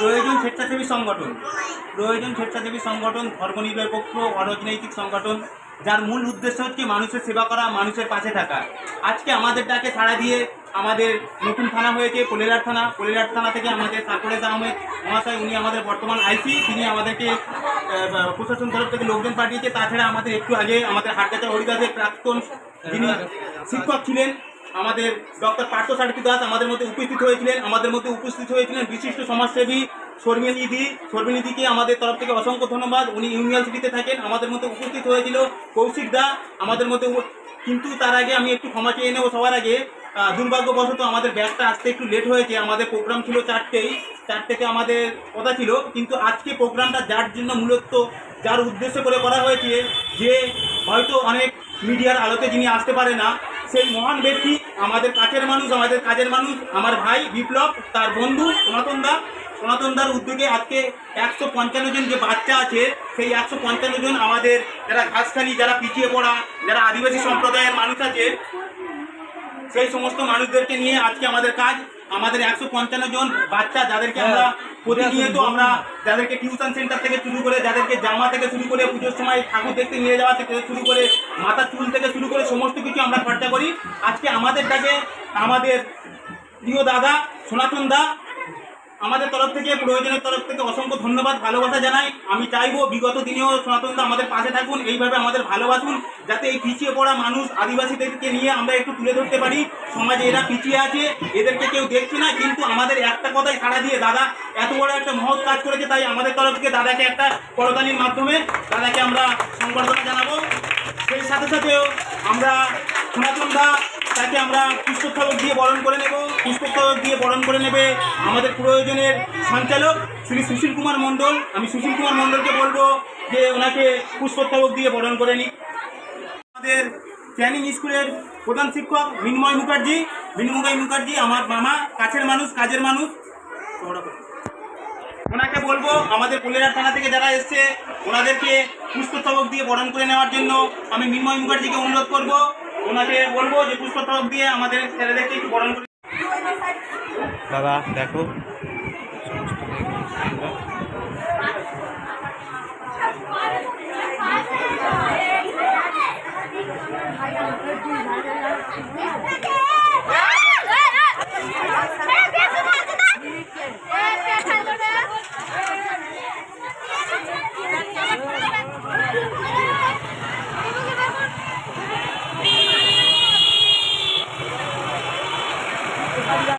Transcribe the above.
প্রয়োজন স্বেচ্ছাসেবী সংগঠন। প্রয়োজন স্বেচ্ছাসেবী সংগঠন ধর্মনিরপেক্ষ অরাজনৈতিক সংগঠন, যার মূল উদ্দেশ্য হচ্ছে মানুষের সেবা করা, মানুষের পাশে থাকা। আজকে আমাদের ডাকে সাড়া দিয়ে আমাদের নতুন থানা হয়েছে কোলেরার থানা। কোলেরার থানা থেকে আমাদের সার্কুলেট আহমেদ মহাশয়, উনি আমাদের বর্তমান আইসি, তিনি আমাদেরকে প্রশাসন তরফ থেকে লোকজন পাঠিয়েছে। তাছাড়া আমাদের একটু আগে আমাদের হাটগাছা হরিদাসের প্রাক্তন যিনি শিক্ষক ছিলেন আমাদের ডক্টর পার্থ সারথী দাস আমাদের মধ্যে উপস্থিত হয়েছিলেন, আমাদের মধ্যে উপস্থিত হয়েছিলেন বিশিষ্ট সমাজসেবী শর্মিনীদি। শর্মিনীদিকে আমাদের তরফ থেকে অসংখ্য ধন্যবাদ। উনি ইউনিভার্সিটিতে থাকেন, আমাদের মধ্যে উপস্থিত হয়েছিল কৌশিক দা। আমাদের মধ্যে কিন্তু তার আগে আমি একটু ক্ষমা চেয়ে নেব সবার আগে। দুর্ভাগ্যবশত আমাদের ব্যাগটা আসতে একটু লেট হয়েছে। আমাদের প্রোগ্রাম ছিল চারটেই চারটেতে আমাদের কথা ছিল। কিন্তু আজকে প্রোগ্রামটা যার জন্য মূলত, যার উদ্দেশ্য করে করা হয়েছে যে হয়তো অনেক মিডিয়ার আলোতে যিনি আসতে পারে না সেই মহান ব্যক্তি, আমাদের কাছের মানুষ, আমাদের কাজের মানুষ, আমার ভাই বিপ্লব, তার বন্ধু সনাতন দা। সনাতন দার উদ্যোগে আজকে একশো পঞ্চান্ন জন যে বাচ্চা আছে, সেই একশো পঞ্চান্ন জন আমাদের যারা ঘাসখানি যারা পিছিয়ে পড়া, যারা আদিবাসী সম্প্রদায়ের মানুষ আছে, সেই সমস্ত মানুষদেরকে নিয়ে আজকে আমাদের কাজ আমাদের একশো পঞ্চান্ন জন বাচ্চা যাদেরকে আমরা প্রতিনিয়ত আমরা যাদেরকে টিউশন সেন্টার থেকে শুরু করে যাদেরকে জামা থেকে শুরু করে পুজোর সময় ঠাকুর দেখতে নিয়ে যাওয়া থেকে শুরু করে মাথা চুল থেকে শুরু করে সমস্ত কিছু আমরা খরচা করি। আজকে আমাদের কাছে আমাদের প্রিয় দাদা সনাতন দা আমাদের তরফ থেকে, প্রয়োজনের তরফ থেকে অসংখ্য ধন্যবাদ, ভালোবাসা জানাই। আমি চাইব বিগত দিনেও সনাতন দা আমাদের পাশে থাকুন, এইভাবে আমাদের ভালোবাসুন, যাতে এই পিছিয়ে পড়া মানুষ আদিবাসীদেরকে নিয়ে আমরা একটু তুলে ধরতে পারি। সমাজে এরা পিছিয়ে আছে, এদেরকে কেউ দেখছে না, কিন্তু আমাদের একটা কথাই সাড়া দিয়ে, দাদা, এত বড় একটা মহৎ কাজ করেছে, তাই আমাদের তরফ থেকে দাদাকে একটা করতালির মাধ্যমে দাদাকে আমরা সংবর্ধনা জানাব। সেই সাথে সাথেও আমরা সনাতন দা তাকে আমরা পুষ্পস্তবক দিয়ে বরণ করে নেব। পুষ্পস্তবক দিয়ে বরণ করে নেবে আমাদের প্রয়োজনের সঞ্চালক, শ্রী সুশীল কুমার মণ্ডল। আমি সুশীল কুমার মণ্ডলকে বলব যে ওনাকে পুষ্পস্তবক দিয়ে বরণ করে নিই আমাদের ক্যানিং স্কুলের প্রধান শিক্ষক মিনময় মুখার্জি। মিনময় মুখার্জি, আমার মামা, কাছের মানুষ, কাজের মানুষ। ওনাকে বলব, আমাদের পুলেরার থানা থেকে যারা এসছে, ওনাদেরকে পুষ্পস্তবক দিয়ে বরণ করে নেওয়ার জন্য আমি মিনময় মুখার্জিকে অনুরোধ করব। ওনাকে বলব যে পুষ্পস্তবক দিয়ে আমাদের ছেলেদেরকে একটু বরণ দাদা দেখো।